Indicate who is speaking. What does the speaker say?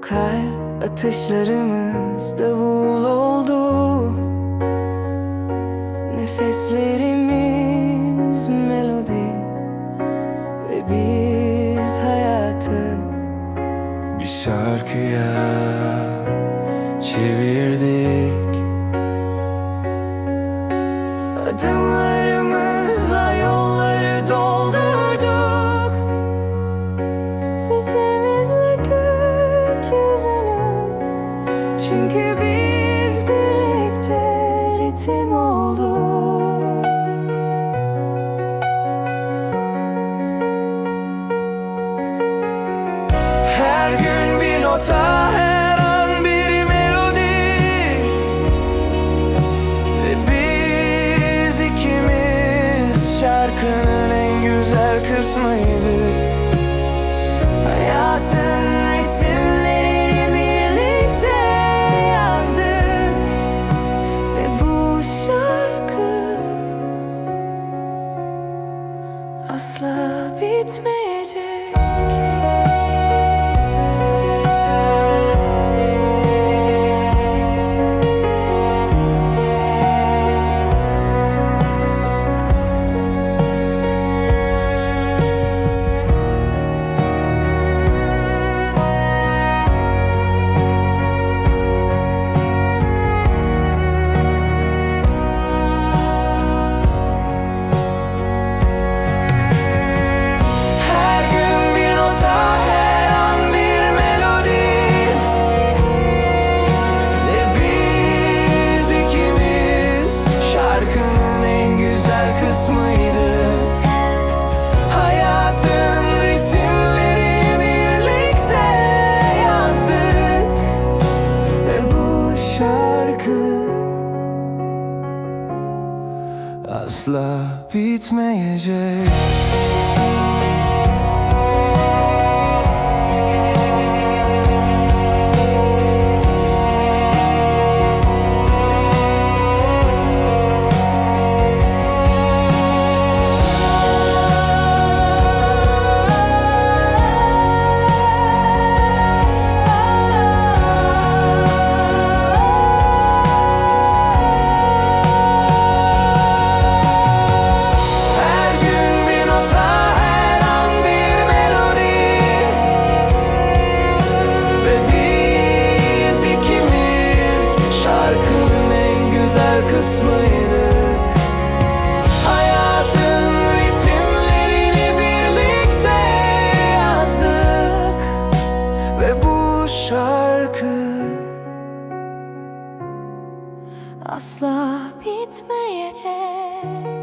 Speaker 1: Kalp atışlarımız davul oldu. Nefeslerimiz melodi Ve biz hayatı
Speaker 2: Bir şarkıya çevirdik.
Speaker 1: Adımlarımızla yolları doldurduk
Speaker 2: nota her an bir melodi. Ve biz ikimiz şarkının en güzel kısmıydık
Speaker 1: Hayatın ritimlerini birlikte yazdık. Ve bu şarkı asla bitmeyecek
Speaker 2: şarkı. Asla bitmeyecek kısmıydık Hayatın ritimlerini birlikte yazdık. Ve bu şarkı
Speaker 1: Asla bitmeyecek